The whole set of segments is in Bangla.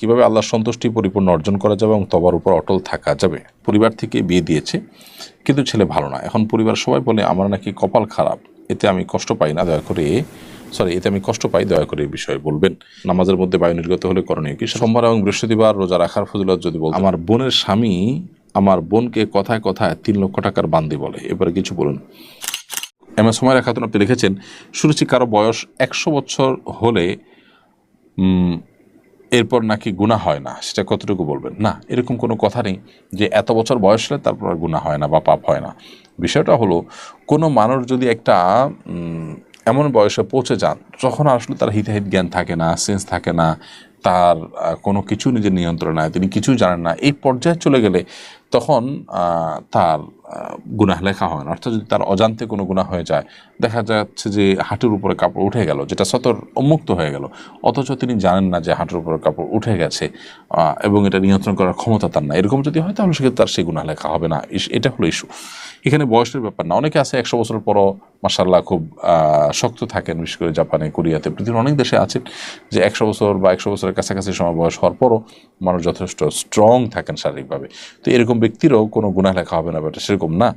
কীভাবে আল্লাহর সন্তুষ্টি পরিপূর্ণ অর্জন করা যাবে এবং তবার উপর অটল থাকা যাবে? পরিবার থেকে বিয়ে দিয়েছে কিন্তু ছেলে ভালো না। এখন পরিবার সবাই বলে আমার নাকি কপাল খারাপ। এতে আমি কষ্ট পাই না দয়া করে সরি এতে আমি কষ্ট পাই দয়া করে এই বিষয়ে বলবেন। নামাজের মধ্যে বায়ু নির্গত হলে করণীয় কি? সোমবার এবং বৃহস্পতিবার রোজা রাখার ফজিলত যদি বল আমার বোনের স্বামী আমার বোনকে কথায় কথায় তিন লক্ষ টাকার বান্দি বলে। এবারে কিছু বলুন। এম এস সময় খাতুন আপনি লিখেছেন শুনেছি কারও বয়স একশো বছর হলে এরপর নাকি গুণা হয় না? সেটা কতটুকু বলবেন? না, এরকম কোনো কথা নেই যে এত বছর বয়স হলে তারপর আর গুণা হয় না বা পাপ হয় না। বিষয়টা হলো, কোনো মানুষ যদি একটা এমন বয়সে পৌঁছে যান, যখন আসলে তার হিতাহিত জ্ঞান থাকে না সেন্স থাকে না, তার কোনো কিছু নিজের নিয়ন্ত্রণ নাই, তিনি কিছু জানেন না, এই পর্যায়ে চলে গেলে তখন তার গুনাহ লেখা হয় না। অর্থাৎ যদি তার অজান্তে কোনো গুনাহ হয়ে যায়, দেখা যাচ্ছে যে হাঁটুর উপরে কাপড় উঠে গেল, যেটা সতর উন্মুক্ত হয়ে গেল। অথচ তিনি জানেন না যে হাঁটুর উপরে কাপড় উঠে গেছে এবং এটা নিয়ন্ত্রণ করার ক্ষমতা তার না এরকম যদি হয়, তাহলে সেক্ষেত্রে তার সেই গুনাহ লেখা হবে না। এটা হলো ইস্যু এখানে বয়সের ব্যাপার না। অনেকে আছে, একশো বছর পরও মাসাল্লাহ খুব শক্ত থাকেন, বিশেষ করে জাপানে, কোরিয়াতে। পৃথিবীর অনেক দেশে আছেন যে একশো বছর বা একশো বছরের কাছাকাছি সময় বয়স হওয়ার পরও মানুষ যথেষ্ট স্ট্রং থাকেন শারীরিকভাবে। তো এরকম ব্যক্তিরও কোনো গুণা লেখা হবে না, ব্যাপারটা সেরকম না।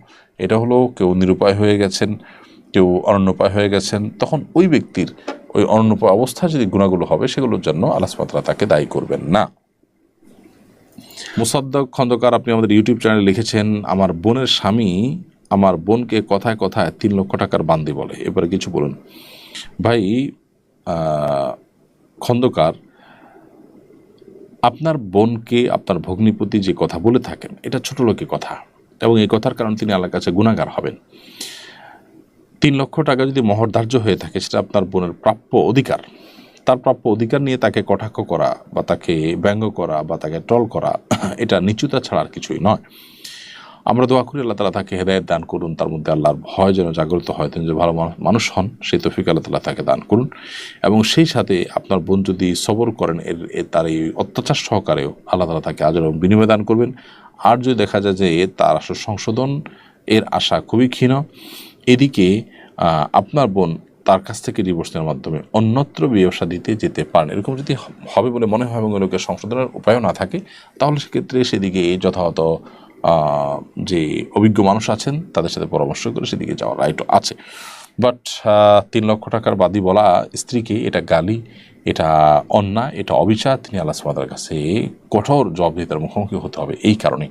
এটা হলো কেউ নিরুপায় হয়ে গেছেন, কেউ অনন্যপায় হয়ে গেছেন, তখন ওই ব্যক্তির ওই অনন্যপায় অবস্থা যদি গুণাগুলো হবে, সেগুলোর জন্য আলাসমাত্রা তাকে দায়ী করবেন না। মুসাদ্দক খন্দকার, আপনি আমাদের ইউটিউব চ্যানেলে লিখেছেন, আমার বোনের স্বামী আমার বোনকে কথায় কথায় তিন লক্ষ টাকার বান্দি বলে। এবারে কিছু বলুন। ভাই খন্দকার আপনার বোনকে, আপনার ভগ্নিপতি যে কথা বলে থাকেন, এটা ছোট লোকের কথা এবং এই কথার কারণ তিনি আল্লাহর কাছে গুণাগার হবেন। তিন লক্ষ টাকা যদি মহর ধার্য হয়ে থাকে, সেটা আপনার বোনের প্রাপ্য অধিকার। তার প্রাপ্য অধিকার নিয়ে তাকে কটাক্ষ করা বা তাকে ব্যঙ্গ করা বা তাকে ট্রল করা, এটা নিচুতা ছাড়ার কিছুই নয়। আমরা দোয়া করি আল্লাহ তালা তাকে হেদায়ত দান করুন। তার মধ্যে আল্লাহর ভয় যেন জাগ্রত হয়, তিনি যে ভালো মানুষ- হন, সেই তফিক আল্লাহ তালা তাকে দান করুন। এবং সেই সাথে আপনার বোন যদি সবর করেন, এর তার এই অত্যাচার সহকারেও আল্লাহ তালা তাকে আজর এবং বিনিময় দান করবেন। আর যদি দেখা যায় যে তার আসলে সংশোধন, এর আশা খুবই ক্ষীণ, এদিকে আপনার বোন তার কাছ থেকে ডিভোর্সের মাধ্যমে অন্যত্র ব্যবসা দিতে যেতে পারেন। এরকম যদি হবে বলে মনে হয় এবং লোকের সংশোধনের উপায়ও না থাকে, তাহলে সেক্ষেত্রে সেদিকে যথাযথ যে অভিজ্ঞ মানুষ আছেন, তাদের সাথে পরামর্শ করে সেদিকে যাওয়ার রাইটও আছে। বাট তিন লক্ষ টাকার বাদী বলা স্ত্রীকে এটা গালি, এটা অন্যায়, এটা অবিচার, তিনি আল্লাহ সুমাদার কাছে কঠোর জবাবদিহিতার মুখোমুখি হতে হবে এই কারণে।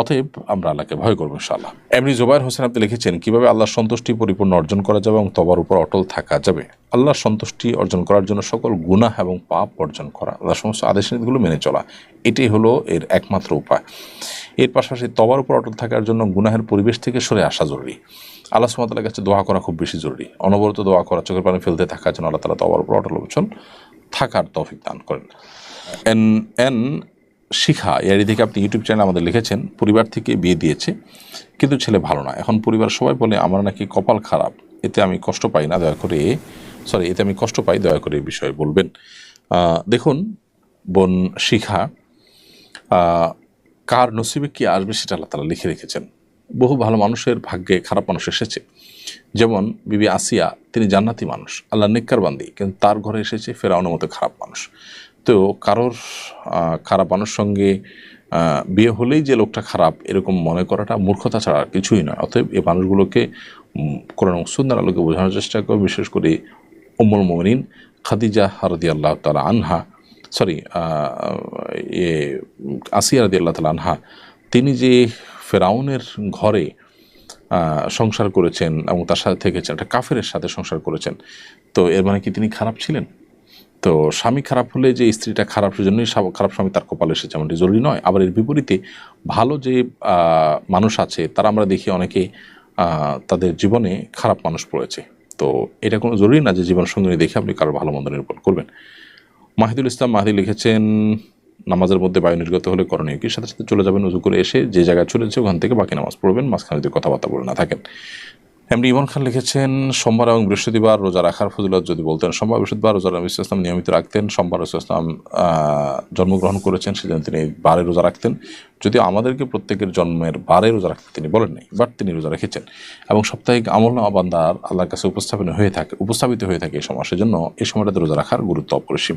অতএব আমরা আল্লাহকে ভয় করব ইনশাআল্লাহ। এমনি জোবাইর হোসেন আপনি লিখেছেন, কীভাবে আল্লাহর সন্তুষ্টি পরিপূর্ণ অর্জন করা যাবে এবং তবার উপর অটল থাকা যাবে? আল্লাহর সন্তুষ্টি অর্জন করার জন্য সকল গুনাহ এবং পাপ অর্জন করা, আল্লাহর সমস্ত আদেশ নীতিগুলো মেনে চলা, এটাই হলো এর একমাত্র উপায়। এর পাশাপাশি তবার উপর অটল থাকার জন্য গুনাহের পরিবেশ থেকে সরে আসা জরুরি। আল্লাহ সুমতাল্লাহ কাছে দোয়া করা খুব বেশি জরুরি। অনবরত দোয়া করা, চোখের পানি ফেলতে থাকার জন্য আল্লাহ তালা তবার উপর অটল অবচল থাকার তৌফিক দান করেন। এন এন শিখা এর থেকে আপনি ইউটিউব চ্যানেল আমাদের লিখেছেন, পরিবার থেকে বিয়ে দিয়েছে, কিন্তু ছেলে ভালো না। এখন পরিবার সবাই বলে, আমার নাকি কপাল খারাপ। এতে আমি কষ্ট পাই না, দয়া করে সরি, এতে আমি কষ্ট পাই, দয়া করে এই বিষয়ে বলবেন। দেখুন, বোন শিখা কার নসিবে কি আসবে সেটা আল্লাহ তালা লিখে রেখেছেন। বহু ভালো মানুষের ভাগ্যে খারাপ মানুষ এসেছে। যেমন বিবি আসিয়া, তিনি জান্নাতি মানুষ আল্লাহ নিক্কার বান্দি, কিন্তু তার ঘরে এসেছে ফেরাউনের মতো খারাপ মানুষ। তো কারোর খারাপ মানুষ সঙ্গে বিয়ে হলেই যে লোকটা খারাপ, এরকম মনে করাটা মূর্খতা ছাড়া আর কিছুই নয়। অতএব এই মানুষগুলোকে কোরআন সুন্দর আলোকে বোঝানোর চেষ্টা করে বিশেষ করে উমুল মোমিনিন খাদিজা হারদি আল্লাহ তালা আনহা সরি এ, আসিয়া রাদি আল্লাহ আনহা, তিনি যে ফেরাউনের ঘরে সংসার করেছেন এবং তার সাথে থেকেছেন, একটা কাফেরের সাথে সংসার করেছেন, তো এর মানে কি তিনি খারাপ ছিলেন? তো স্বামী খারাপ হলে যে স্ত্রীটা খারাপ, সেজন্যই খারাপ স্বামী তার কপালে এসেছে, এমনটি জরুরি নয়। আবার এর বিপরীতে, ভালো যে মানুষ আছে, তারা আমরা দেখি অনেকে তাদের জীবনে খারাপ মানুষ পড়েছে। তো এটা কোনো জরুরি না যে জীবন সঙ্গী দেখে আপনি কারও ভালো মন্দ নির্ভর করবেন। মাহিদুল ইসলাম মাহিদি লিখেছেন, নামাজের মধ্যে বায়ু নির্গত হলে করণীয় কি? সাথে সাথে চলে যাবেন উজু করে এসে যে জায়গায় চলেছে ওখান থেকে বাকি নামাজ পড়বেন, মাঝখানে যদি কথাবার্তা বলে না থাকেন। এমনি ইমন খান লিখেছেন, সোমবার এবং বৃহস্পতিবার রোজা রাখার ফজিলত যদি বলতেন, সোমবার, বৃহস্পতিবার রোজা নবী ইসলাম নিয়মিত রাখতেন। সোমবার রসুল ইসলাম জন্মগ্রহণ করেছেন, সেজন্য তিনি বারে রোজা রাখতেন। যদিও আমাদেরকে প্রত্যেকের জন্মের বারে রোজা রাখতে তিনি বলেন নাই, বাট তিনি রোজা রেখেছেন। এবং সাপ্তাহিক আমল নামা বান্দার আল্লাহর কাছে উপস্থাপন হয়ে থাকে, উপস্থাপিত হয়ে থাকে এই সময়। সেজন্য এই সময়টাতে রোজা রাখার গুরুত্ব অপরিসীম।